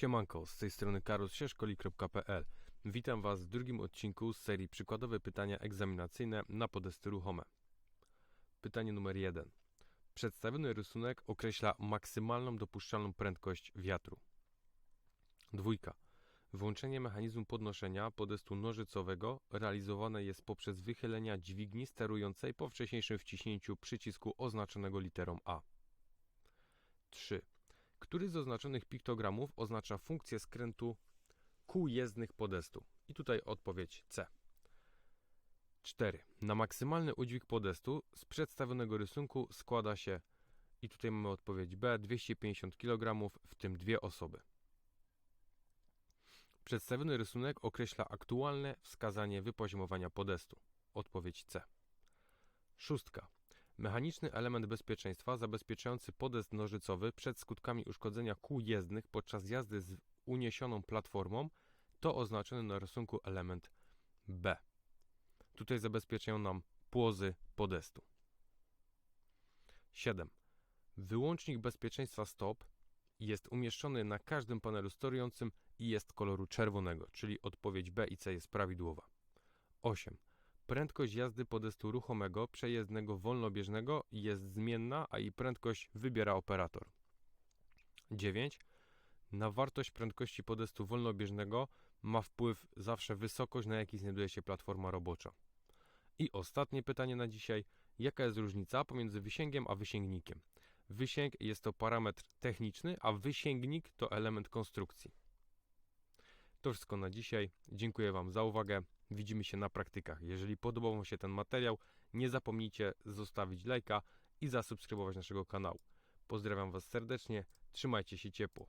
Siemanko, z tej strony karussieszkoli.pl. Witam Was w drugim odcinku z serii przykładowe pytania egzaminacyjne na podesty ruchome. Pytanie numer 1. Przedstawiony rysunek określa maksymalną dopuszczalną prędkość wiatru. Dwójka. Włączenie mechanizmu podnoszenia podestu nożycowego realizowane jest poprzez wychylenia dźwigni sterującej po wcześniejszym wciśnięciu przycisku oznaczonego literą A. 3. Który z oznaczonych piktogramów oznacza funkcję skrętu kół jezdnych podestu? I tutaj odpowiedź C. 4. Na maksymalny udźwig podestu z przedstawionego rysunku składa się, i tutaj mamy odpowiedź B, 250 kg, w tym dwie osoby. Przedstawiony rysunek określa aktualne wskazanie wypoziomowania podestu. Odpowiedź C. Szóstka. Mechaniczny element bezpieczeństwa zabezpieczający podest nożycowy przed skutkami uszkodzenia kół jezdnych podczas jazdy z uniesioną platformą to oznaczony na rysunku element B. Tutaj zabezpieczają nam płozy podestu. 7. Wyłącznik bezpieczeństwa stop jest umieszczony na każdym panelu storującym i jest koloru czerwonego, czyli odpowiedź B i C jest prawidłowa. 8. Prędkość jazdy podestu ruchomego przejezdnego wolnobieżnego jest zmienna, a jej prędkość wybiera operator. 9. Na wartość prędkości podestu wolnobieżnego ma wpływ zawsze wysokość, na jakiej znajduje się platforma robocza. I ostatnie pytanie na dzisiaj. Jaka jest różnica pomiędzy wysięgiem a wysięgnikiem? Wysięg jest to parametr techniczny, a wysięgnik to element konstrukcji. To wszystko na dzisiaj. Dziękuję Wam za uwagę. Widzimy się na praktykach. Jeżeli podobał Wam się ten materiał, nie zapomnijcie zostawić lajka i zasubskrybować naszego kanału. Pozdrawiam Was serdecznie, trzymajcie się ciepło.